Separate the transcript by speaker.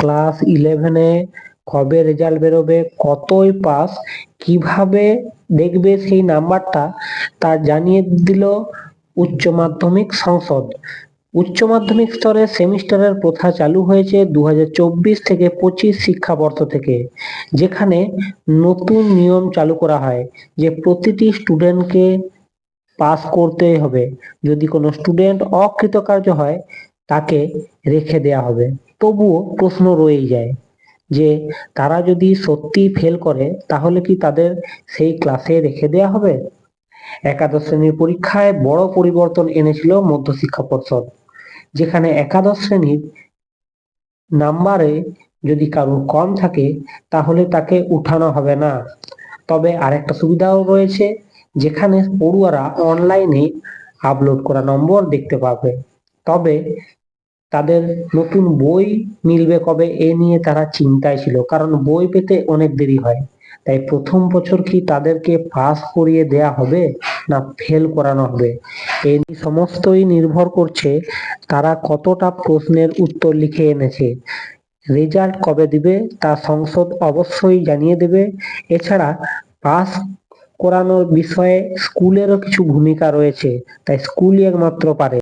Speaker 1: Class ইলেভেনে কবে result বেরোবে, কতই পাস কীভাবে দেখবে সেই নাম্বারটা তা জানিয়ে দিল উচ্চ মাধ্যমিক সংসদ। উচ্চ মাধ্যমিক স্তরে সেমিস্টারের প্রথা চালু হয়েছে দু হাজার চব্বিশ থেকে পঁচিশ শিক্ষাবর্ষ থেকে, যেখানে নতুন নিয়ম চালু করা হয় যে প্রতিটি স্টুডেন্টকে পাস করতেই হবে। যদি কোনো স্টুডেন্ট অকৃতকার্য হয়, তাকে রেখে দেয়া হবে। তবুও প্রশ্ন রয়েই যায় যে তারা যদি সত্যি ফেল করে, তাহলে কি তাদের সেই ক্লাসে রেখে দেয়া হবে? একাদশ শ্রেণির পরীক্ষায় বড় পরিবর্তন এনেছিল মধ্যশিক্ষা পর্ষদ, যেখানে একাদশ শ্রেণির নাম্বারে যদি কারোর কম থাকে, তাহলে তাকে উঠানো হবে না। তবে আরেকটা সুবিধাও রয়েছে, যেখানে পড়ুয়ারা অনলাইনে আপলোড করা নম্বর দেখতে পাবে। তবে তাদের নতুন বই মিলবে কবে এ নিয়ে তারা চিন্তায় ছিল। কারণ বই পেতে অনেক দেরি হয়। তাই প্রথম বছর কি তাদেরকে পাস করিয়ে দেয়া হবে না ফেল করানো হবে? এই সমস্তই নির্ভর করছে তারা কতটা প্রশ্নের উত্তর লিখে এনেছে। রেজাল্ট কবে দিবে তা সংসদ অবশ্যই জানিয়ে দেবে। এছাড়া পাস করানোর বিষয়ে স্কুলেরও কিছু ভূমিকা রয়েছে, তাই স্কুলই একমাত্র পারে।